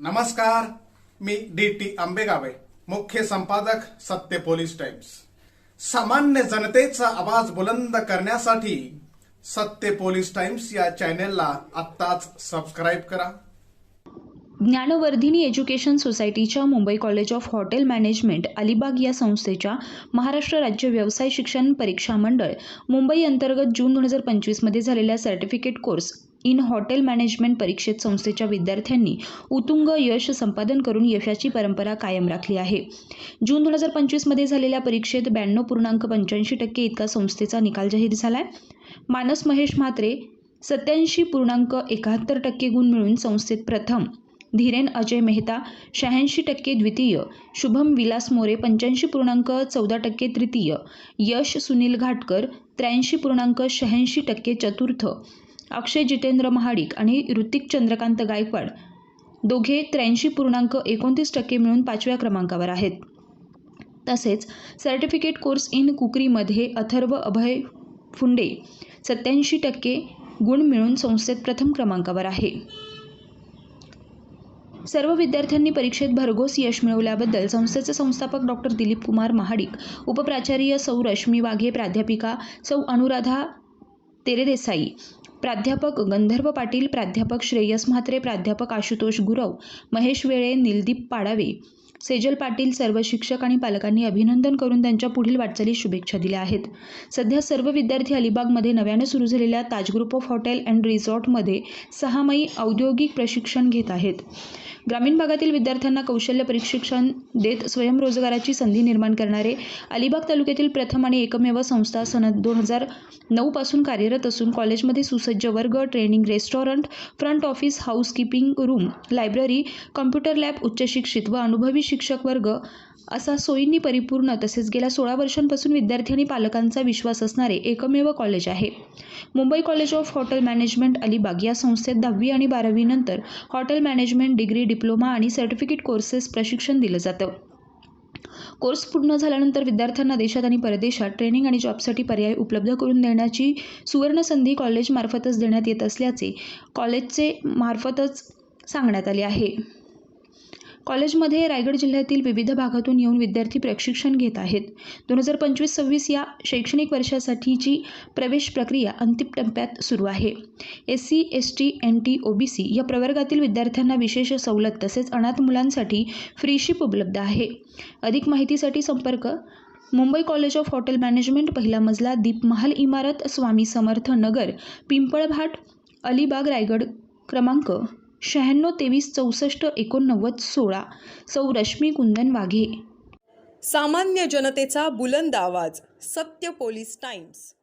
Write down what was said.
नमस्कार मी D T आंबेगावे मुख्य संपादक सत्य पोलीस टाइम्स. सामान्य जनतेचा आवाज बुलंद करण्यासाठी सत्य पोलीस टाइम्स या चॅनेलला आत्ताच सबस्क्राईब करा. ज्ञानवर्धिनी एज्युकेशन सोसायटीच्या Mumbai college of hotel management Alibag या संस्थेच्या महाराष्ट्र राज्य व्यवसाय शिक्षण परीक्षा मंडळ मुंबई अंतर्गत जून दोन हजार पंचवीसमध्ये झालेल्या certificate course in hotel management परीक्षेत संस्थेच्या विद्यार्थ्यांनी उत्तुंग यश संपादन करून यशाची परंपरा कायम राखली आहे. जून दोन हजार पंचवीसमध्ये झालेल्या परीक्षेत ब्याण्णव पूर्णांक पंच्याऐंशी टक्के इतका संस्थेचा निकाल जाहीर झाला आहे मानस महेश म्हात्रे सत्याऐंशी पूर्णांक एकाहत्तर टक्के गुण मिळून संस्थेत प्रथम धीरेन अजय मेहता शहाऐंशी टक्के द्वितीय शुभम विलास मोरे पंच्याऐंशी पूर्णांक चौदा टक्के तृतीय यश सुनील घाटकर त्र्याऐंशी पूर्णांक शहाऐंशी टक्के चतुर्थ अक्षय जितेंद्र महाडिक आणि ऋतिक चंद्रकांत गायकवाड. दोघे त्र्याऐंशी पूर्णांक एकोणतीस टक्के मिळून पाचव्या क्रमांकावर आहेत. तसेच सर्टिफिकेट कोर्स इन कुकरीमध्ये अथर्व अभय फुंडे सत्याऐंशी टक्के गुण मिळून संस्थेत प्रथम क्रमांकावर आहे. सर्व विद्यार्थ्यांनी परीक्षेत भरघोस यश मिळवल्याबद्दल संस्थेचे संस्थापक डॉक्टर दिलीप कुमार महाडिक उपप्राचार्य सौ रश्मी वाघे प्राध्यापिका सौ अनुराधा तेरेदेसाई प्राध्यापक गंधर्व पाटील प्राध्यापक श्रेयस म्हात्रे प्राध्यापक आशुतोष गुरव महेश वेळे निलदीप पाडावे. सेजल पाटील सर्व शिक्षक आणि पालकांनी अभिनंदन करून त्यांच्या पुढील वाटचालीस शुभेच्छा दिल्या आहेत. सध्या सर्व विद्यार्थी अलिबागमध्ये नव्यानं सुरू झालेल्या Taj group of hotel and रिसॉर्टमध्ये सहामाही औद्योगिक प्रशिक्षण घेत आहेत. ग्रामीण भागातील विद्यार्थ्यांना कौशल्य प्रशिक्षण देत स्वयंरोजगाराची संधी निर्माण करणारे अलिबाग तालुक्यातील प्रथम आणि एकमेव संस्था सनद दोन हजार नऊपासून कार्यरत असून कॉलेजमध्ये सुसज्ज वर्ग training restaurant front office housekeeping room library computer lab उच्च शिक्षित व अनुभवी शिक्षक वर्ग असा सोयींनी परिपूर्ण तसेच गेल्या सोळा वर्षांपासून विद्यार्थी आणि पालकांचा विश्वास असणारे एकमेव कॉलेज आहे. Mumbai college of hotel management Alibag या संस्थेत दहावी आणि बारावीनंतर हॉटेल मॅनेजमेंट डिग्री डिप्लोमा आणि सर्टिफिकेट कोर्सेस प्रशिक्षण दिलं जातं. कोर्स पूर्ण झाल्यानंतर विद्यार्थ्यांना देशात आणि परदेशात ट्रेनिंग आणि जॉबसाठी पर्याय उपलब्ध करून देण्याची सुवर्णसंधी कॉलेजमार्फतच देण्यात येत असल्याचे कॉलेजचे मार्फतच सांगण्यात आले आहे. कॉलेजमध्ये रायगड जिल्ह्यातील विविध भागातून येऊन विद्यार्थी प्रशिक्षण घेत आहेत. दोन हजार पंचवीस सव्वीस या शैक्षणिक वर्षासाठीची प्रवेश प्रक्रिया अंतिम टप्प्यात सुरू आहे. S C S T N T O B C या प्रवर्गातील विद्यार्थ्यांना विशेष सवलत तसेच अनाथ मुलांसाठी फ्रीशिप उपलब्ध आहे. अधिक माहितीसाठी संपर्क Mumbai college of hotel management पहिला मजला दीपमहाल इमारत स्वामी समर्थ नगर पिंपळभाट अलिबाग रायगड क्रमांक शहाण्णव तेवीस चौसष्ट एकोणनव्वद सोळा. सौ रश्मी कुंदन वाघे. सामान्य जनतेचा बुलंद आवाज सत्य पोलीस टाइम्स.